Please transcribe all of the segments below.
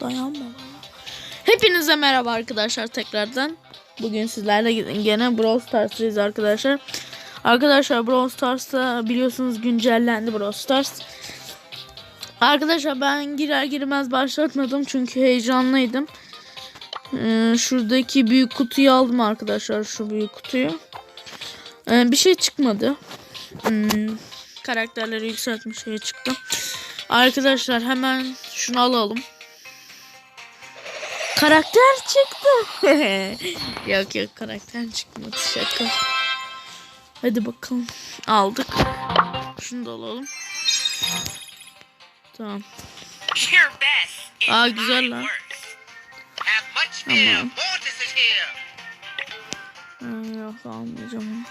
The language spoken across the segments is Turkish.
Dayanma. Hepinize merhaba arkadaşlar tekrardan. Bugün sizlerle gene Brawl Stars'tayız arkadaşlar. Arkadaşlar Brawl Stars'ta biliyorsunuz güncellendi Brawl Stars. Arkadaşlar ben girer girmez başlatmadım çünkü heyecanlıydım. Ee, şuradaki büyük kutuyu aldım arkadaşlar şu büyük kutuyu. Ee, bir şey çıkmadı. Hmm, karakterleri yükseltmiş şey çıktı. Arkadaşlar hemen şunu alalım. Karakter çıktı. yok yok karakter çıkmadı şaka. Hadi bakalım. Aldık. Şunu da alalım. Tamam. Aa, güzel lan. Tamam. Ha, yok almayacağım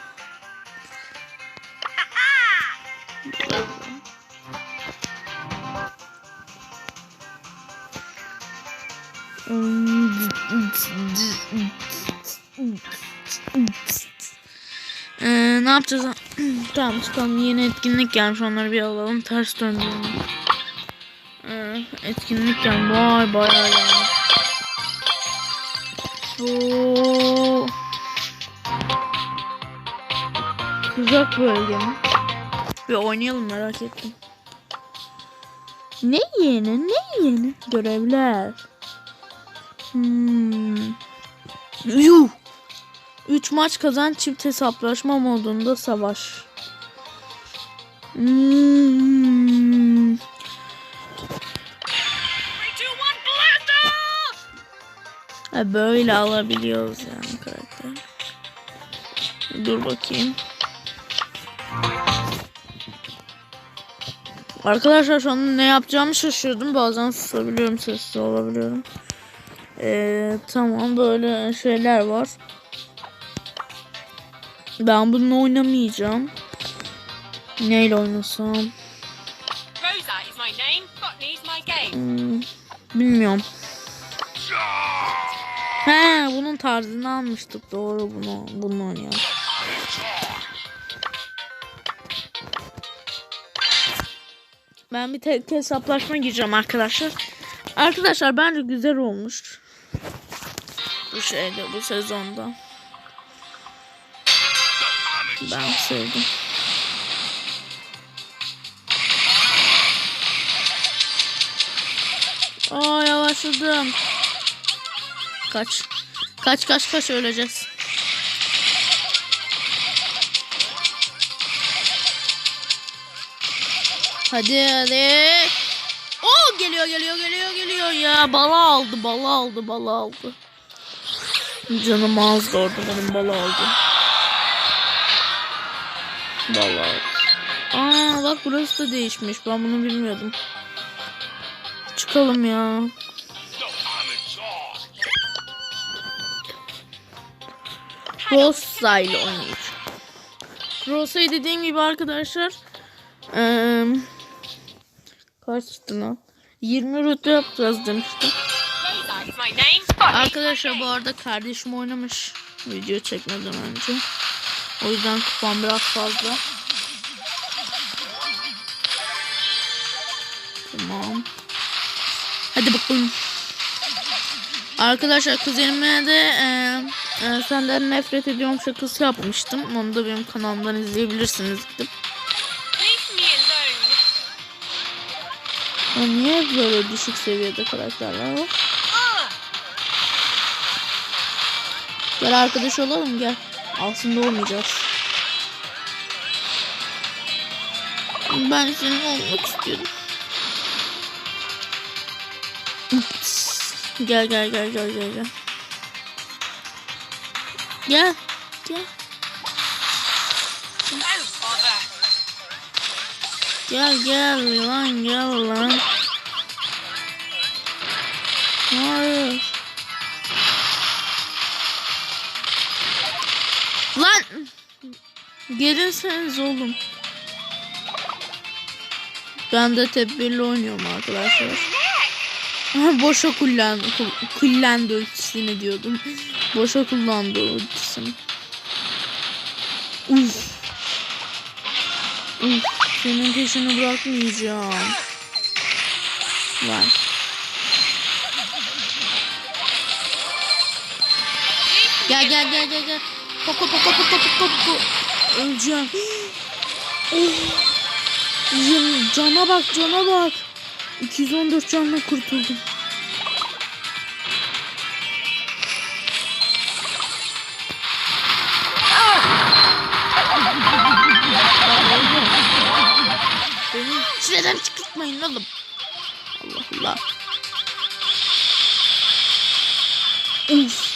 Ee, ne yapacağız? tamam çıkalım. Yeni etkinlik gelmiş. Onları bir alalım. Ters döndürelim. Ee, etkinlik gelmiş. Vay bayağı gelmiş. Bu Uzak bölge mi? Bir oynayalım merak ettim. Ne yeni? Ne yeni? Görevler. Hmm. Yuh. 3 maç kazan çift hesaplaşma modunda savaş. Hmm. 3, 2, 1, blast off! Ha, böyle alabiliyoruz yani karakter. Dur bakayım. Arkadaşlar şu an ne yapacağımı şaşırdım. Bazen susabiliyorum, sessiz olabiliyorum. Ee, tamam böyle şeyler var. Ben bununla oynamayacağım. Neyle oynasam? Hmm, bilmiyorum. He, bunun tarzını almıştık. Doğru bunu bunu oynayalım. Ben bir tek hesaplaşma gireceğim arkadaşlar. Arkadaşlar bence güzel olmuş. Bu şeyde bu sezonda. Ben sevdim. Aa yavaşladım. Kaç. Kaç kaç kaç öleceğiz. Hadi hadi. Geliyor geliyor geliyor geliyor ya. Bala aldı bala aldı bala aldı. Canım azdı orada benim bala aldı. Bala aldı. Aa bak burası da değişmiş. Ben bunu bilmiyordum. Çıkalım ya. Rosa ile oynayacağım. Rosa'yı dediğim gibi arkadaşlar eee kaçtı lan? 20 rütbe yapacağız demiştim. Arkadaşlar bu arada kardeşim oynamış video çekmeden önce. O yüzden kupam biraz fazla. Tamam. Hadi bakalım. Arkadaşlar kuzenime de e, e, senden nefret ediyorum şakası yapmıştım. Onu da benim kanalımdan izleyebilirsiniz gidip. Ya niye böyle düşük seviyede karakterler var? Gel arkadaş olalım gel. Aslında olmayacağız. Ben senin olmak istiyorum. Gel gel gel gel gel. Gel. Gel. Gel gel lan gel lan. Hayır. Lan. Gelirseniz oğlum. Ben de tedbirli oynuyorum arkadaşlar. Boşa kullandı, kullandı ultisini diyordum. Boşa kullandı ultisini. Uf. Uf. Senin peşini bırakmayacağım. Var. Gel gel gel gel gel. Poco poco poco poco poco. Öleceğim. Oh. Cana bak cana bak. 214 canla kurtuldum. Çileden çıkartmayın oğlum. Allah Allah. Uf.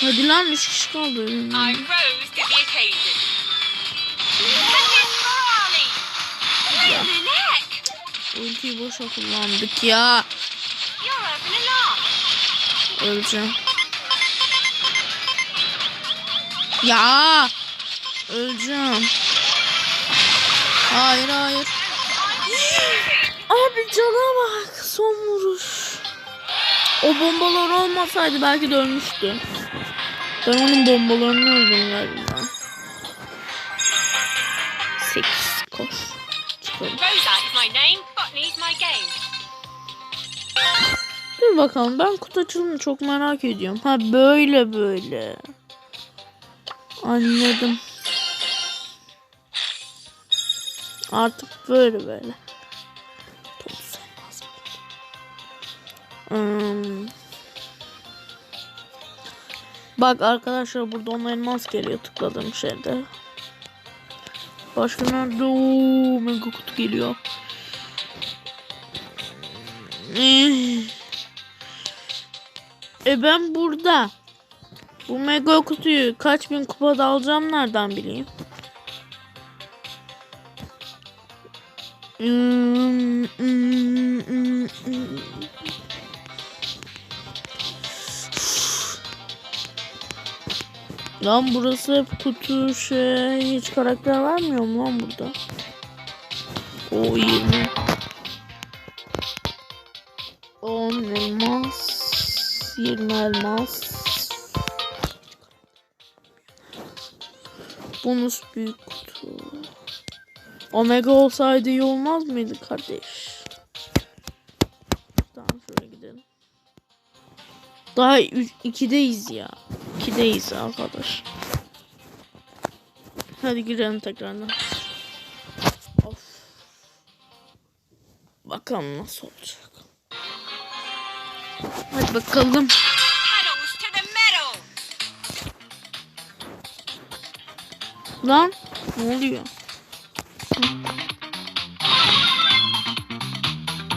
Hadi lan 3 kişi kaldı. Ultiyi boşa kullandık ya. Öleceğim. Ya. Öleceğim. Hayır hayır. Abi cana bak. Son vuruş. O bombalar olmasaydı belki de ölmüştü. Ben onun bombalarını öldüm galiba. 8 koş. Çıkalım. Dur bakalım ben kutu açılımını çok merak ediyorum. Ha böyle böyle. Anladım. Artık böyle böyle. Hmm. Bak arkadaşlar burada ona elmas geliyor tıkladığım şeyde. Başka nerede? Oo, mega kutu geliyor. Eh. E ben burada. Bu mega kutuyu kaç bin kupada alacağım nereden bileyim? Hmm, hmm, hmm, hmm. Lan burası hep kutu şey hiç karakter vermiyor mu lan burada? O 20 10 elmas 20 elmas Bonus büyük kutu Omega olsaydı iyi olmaz mıydı kardeş? Tamam şöyle gidelim. Daha 2'deyiz ya. 2'deyiz arkadaş. Hadi girelim tekrardan. Of. Bakalım nasıl olacak. Hadi bakalım. Lan ne oluyor?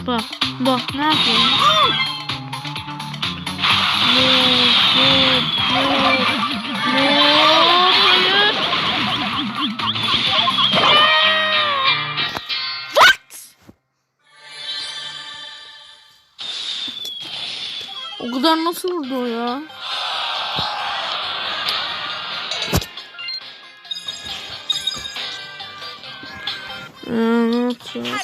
Bak bak ne yapıyorsun? Ne ne O kadar nasıl vurdu o ya? Ee, ne?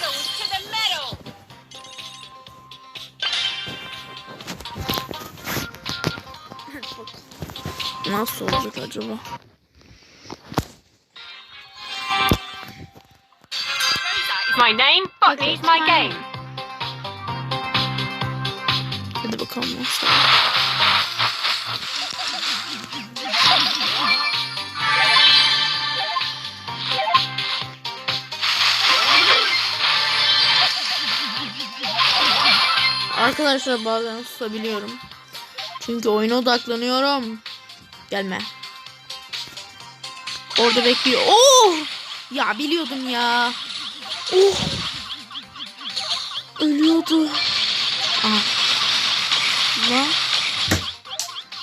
Nasıl olacak acaba? My name, botany is my game. Hadi bakalım nasıl. Arkadaşlar bazen susabiliyorum. Çünkü oyuna odaklanıyorum. Gelme. Orada bekliyor. Oh! Ya biliyordum ya. Oh! Ölüyordu. Aha. Lan.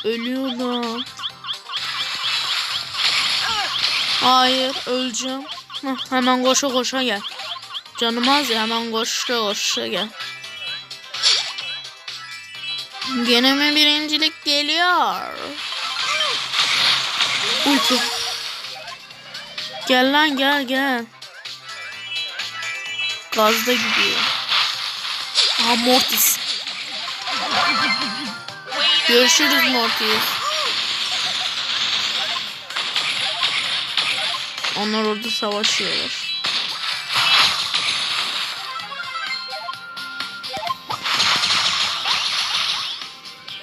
Ölüyorum. Hayır öleceğim. Heh, hemen koşa koşa gel. Canım az ya hemen koşa koşa gel. Gene mi birincilik geliyor? Ulti. Gel lan gel gel. Gazda gidiyor. Aha Mortis. Görüşürüz Mortis. Onlar orada savaşıyorlar.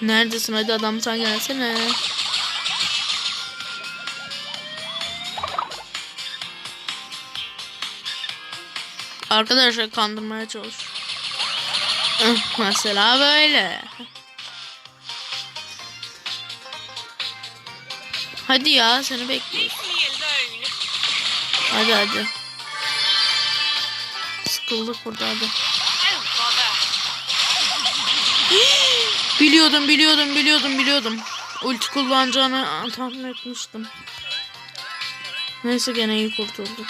Neredesin hadi adam sen gelsene. Arkadaşlar kandırmaya çalış. Mesela böyle. Hadi ya seni alone. Hadi hadi. Sıkıldık burada hadi. Biliyordum biliyordum biliyordum biliyordum. Ulti kullanacağını tahmin etmiştim. Neyse gene iyi kurtulduk.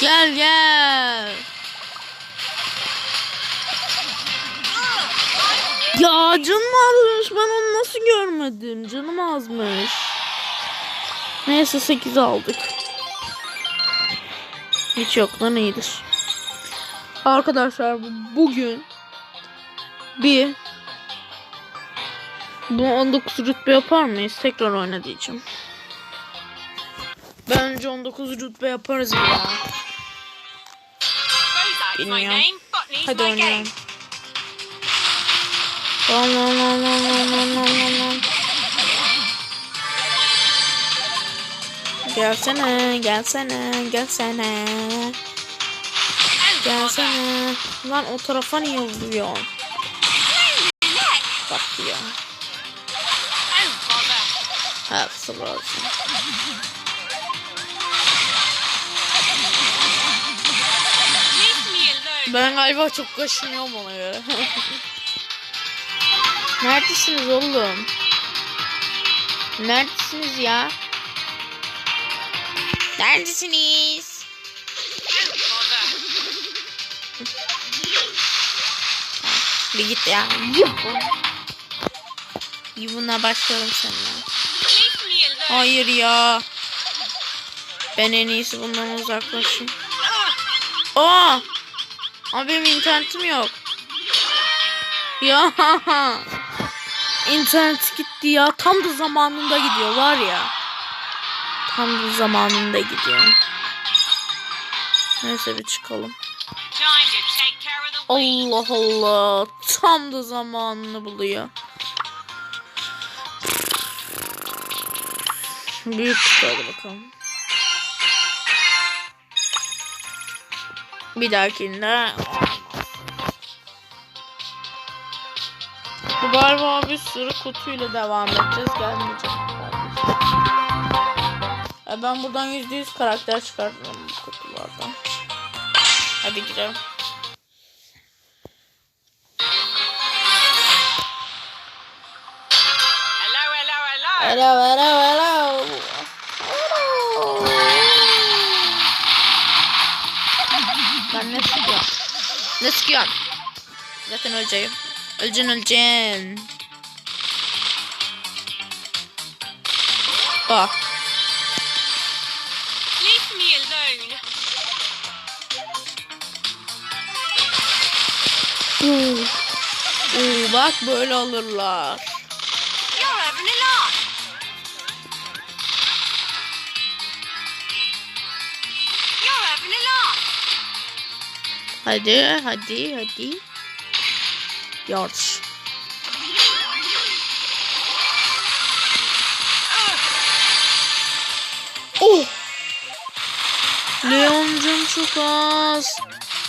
Gel gel. Ya canım azmış. Ben onu nasıl görmedim? Canım azmış. Neyse 8 aldık. Hiç yoktan iyidir. Arkadaşlar bu- bugün bir bu 19 rütbe yapar mıyız? Tekrar oyna diyeceğim. Bence 19 rütbe yaparız ya. Bilmiyorum. Hadi oynayalım. Lan lan lan lan lan lan lan lan. Gelsene, gelsene, gelsene. Gelsene. Lan o tarafa niye vuruyor? Bak ya. Ha, sabır olsun. Ben galiba çok kaşınıyorum ona göre. Neredesiniz oğlum? Neredesiniz ya? Neredesiniz? Bir git ya. İyi buna başlayalım seninle. Hayır ya. Ben en iyisi bundan uzaklaşayım. Aa! Abi benim internetim yok. Ya. İnternet gitti ya. Tam da zamanında gidiyor var ya. Tam da zamanında gidiyor. Neyse bir çıkalım. Allah Allah. Tam da zamanını buluyor. Büyük hadi bakalım. Bir dahakinde Bu galiba bir sürü kutuyla devam edeceğiz. Gelmeyecek. E ben buradan %100 karakter çıkartırım bu kutulardan. Hadi girelim. Hello, hello. Hello, hello, hello. Hello. Ne sıkıyorum? Zaten öleceğim. Öleceksin, öleceksin. Bak. Leave me alone. Uu. Uu, bak böyle olurlar. You're having a laugh. You're having a laugh. Hadi, hadi, hadi. Yarış. Oh! Leon'cum çok az.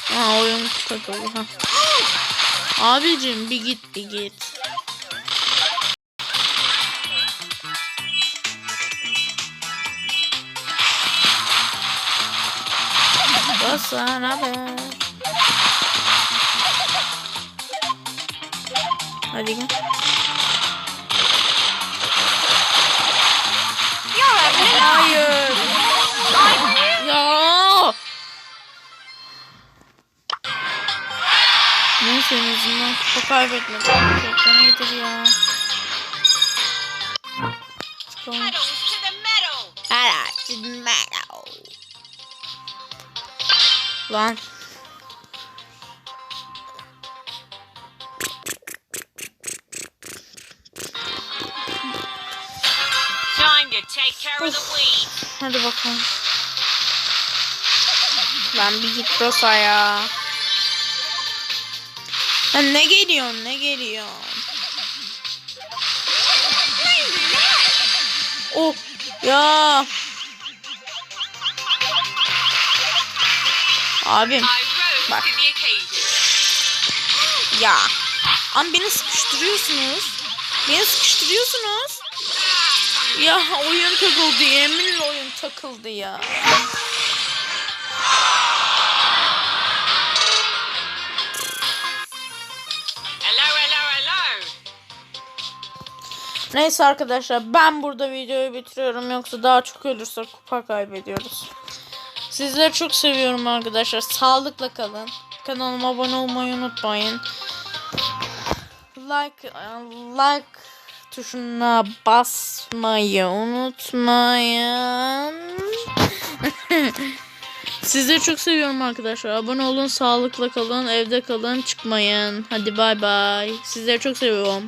Ha oyun takıldı. Ha. Abicim bir git bir git. Basana be. Hadi gel. Hayır. Hayır. Ya. Neyse en azından kupa kaybetmedim. Çok da ya. Çıkalım. Lan. Uf, hadi bakalım. Ben bir git Rosa ya. Lan ne geliyor ne geliyor? Oh ya. Abim bak. Ya. Am beni sıkıştırıyorsunuz. Beni sıkıştırıyorsunuz. Ya oyun takıldı yeminle oyun takıldı ya. Neyse arkadaşlar ben burada videoyu bitiriyorum yoksa daha çok ölürsek kupa kaybediyoruz. Sizleri çok seviyorum arkadaşlar. Sağlıkla kalın. Kanalıma abone olmayı unutmayın. Like like tuşuna basmayı unutmayın. Sizleri çok seviyorum arkadaşlar. Abone olun, sağlıkla kalın, evde kalın, çıkmayın. Hadi bay bay. Sizleri çok seviyorum.